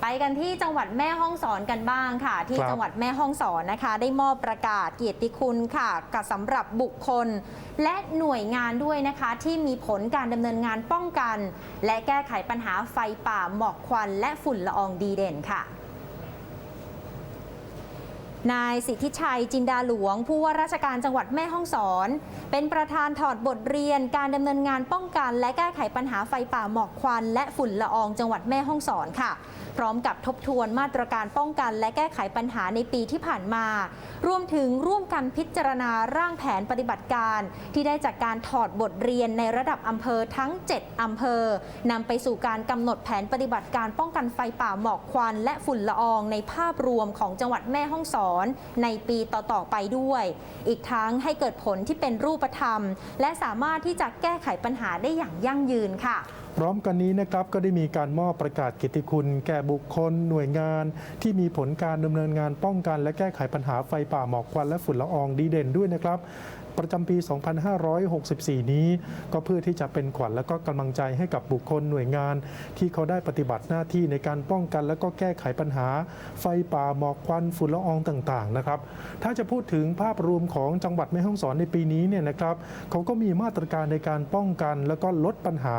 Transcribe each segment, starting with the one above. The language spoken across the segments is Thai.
ไปกันที่จังหวัดแม่ฮ่องสอนกันบ้างค่ะ ที่ครับจังหวัดแม่ฮ่องสอนนะคะ ได้มอบประกาศเกียรติคุณค่ะกับสำหรับบุคคล และหน่วยงานด้วยนะคะ ที่มีผลการดำเนินงานป้องกัน และแก้ไขปัญหาไฟป่าหมอกควัน และฝุ่นละอองดีเด่นค่ะ นายสิทธิชัยจินดาหลวง ผู้ว่าราชการจังหวัดแม่ฮ่องสอน เป็นประธานถอดบทเรียนการดำเนินงานป้องกัน และแก้ไขปัญหาไฟป่าหมอกควัน และฝุ่นละอองจังหวัดแม่ฮ่องสอนค่ะ พร้อมกับทบทวนมาตรการป้องกันและแก้ไขปัญหาในปีที่ผ่านมา รวมถึงร่วมกันพิจารณาร่างแผนปฏิบัติการ ที่ได้จากการถอดบทเรียนในระดับอำเภอทั้ง 7อำเภอนำไปสู่การกำหนดแผนปฏิบัติการป้องกันไฟป่าหมอกควัน และฝุ่นละอองในภาพรวมของจังหวัดแม่ฮ่องสอนในปีต่อๆไปด้วย อีกทั้งให้เกิดผลที่เป็นรูปธรรม และสามารถที่จะแก้ไขปัญหาได้อย่างยั่งยืนค่ะ พร้อมกันนี้นะครับก็ได้มีการมอบประกาศกิตติคุณ แก่บุคคล หน่วยงาน ที่มีผลการดำเนินงานป้องกัน และแก้ไขปัญหาไฟป่าหมอกควันและฝุ่นละอองดีเด่นด้วยนะครับประจำปี 2564 นี้ ก็เพื่อที่จะเป็นขวัญและก็กำลังใจให้กับบุคคลหน่วยงาน ที่เขาได้ปฏิบัติหน้าที่ในการป้องกัน และก็แก้ไขปัญหา ไฟป่าหมอกควันฝุ่นละอองต่างๆนะครับ ถ้าจะพูดถึงภาพรวมของจังหวัดแม่ฮ่องสอนในปีนี้เนี่ยนะครับเขาก็มีมาตรการในการป้องกัน แล้วก็ลดปัญหา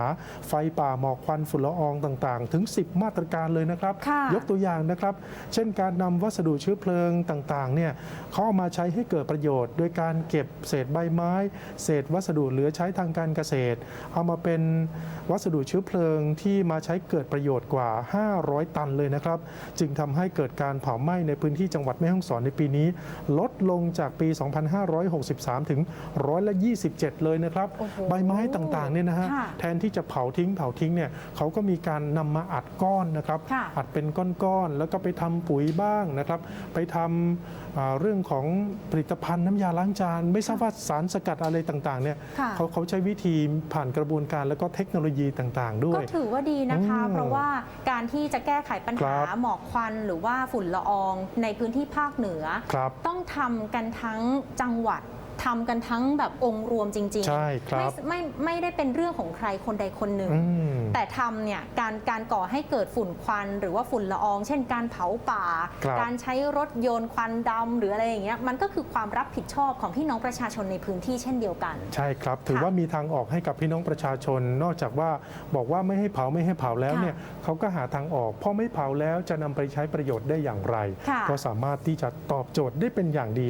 ไฟป่าหมอกควันฝุ่นละอองต่างๆ ถึง 10 มาตรการเลยนะครับค่ะยกตัวอย่างนะครับ เช่นการนำวัสดุเชื้อเพลิงต่างๆเนี่ยเขาเอามาใช้ให้เกิดประโยชน์ โดยการเก็บเศษใบไม้ เศษวัสดุเหลือใช้ทางการเกษตร เอามาเป็น วัสดุเชื้อเพลิงที่มาใช้เกิดประโยชน์กว่า 500 ตันเลยนะครับ จึงทำให้เกิดการเผาไหม้ในพื้นที่จังหวัดแม่ฮ่องสอนในปีนี้ ลดลงจากปี 2563 ถึงร้อยละ 27 เลยนะครับโอ้โหใบไม้ต่างๆเนี่ยนะฮะค่ะแทนที่จะเผาทิ้งเผาทิ้งเนี่ยเขาก็มีการนำมาอัดก้อนนะครับค่ะอัดเป็นก้อนๆแล้วก็ไปทำปุ๋ยบ้างนะครับ ไปทำอ่าเรื่องของผลิตภัณฑ์น้ำยาล้างจาน ไม่ทราบว่าสารสกัดอะไรต่างๆเนี่ยค่ะเขาเขาใช้วิธีผ่านกระบวนการแล้วก็เทคโนโลยีต่างๆ ด้วก็ยถือว่าดีนะคะอืมเพราะว่าการที่จะแก้ไขปัญครัหาบหมอกควันหรือว่าฝุ่นละอองในพื้นที่ภาคเหนือครับต้องทำกันทั้งจังหวัด ทำกันทั้งแบบองค์รวมจริงๆใช่ครับ ไม่ไม่ไม่ได้เป็นเรื่องของใครคนใดคนหนึ่ง อืม แต่ทำเนี่ยการการก่อให้เกิดฝุ่นควันหรือว่าฝุ่นละออง เช่นการเผาป่า ครับการใช้รถยนต์ควันดำหรืออะไรอย่างเงี้ยมันก็คือความรับผิดชอบของพี่น้องประชาชนในพื้นที่เช่นเดียวกัน ใช่ครับ ถือค่ะว่ามีทางออกให้กับพี่น้องประชาชน นอกจากว่าบอกว่าไม่ให้เผาไม่ให้เผาแล้วค่ะเนี่ยเขาก็หาทางออกพอไม่เผาแล้วจะนำไปใช้ประโยชน์ได้อย่างไร ค่ะ ก็สามารถที่จะตอบโจทย์ได้เป็นอย่างดีเลย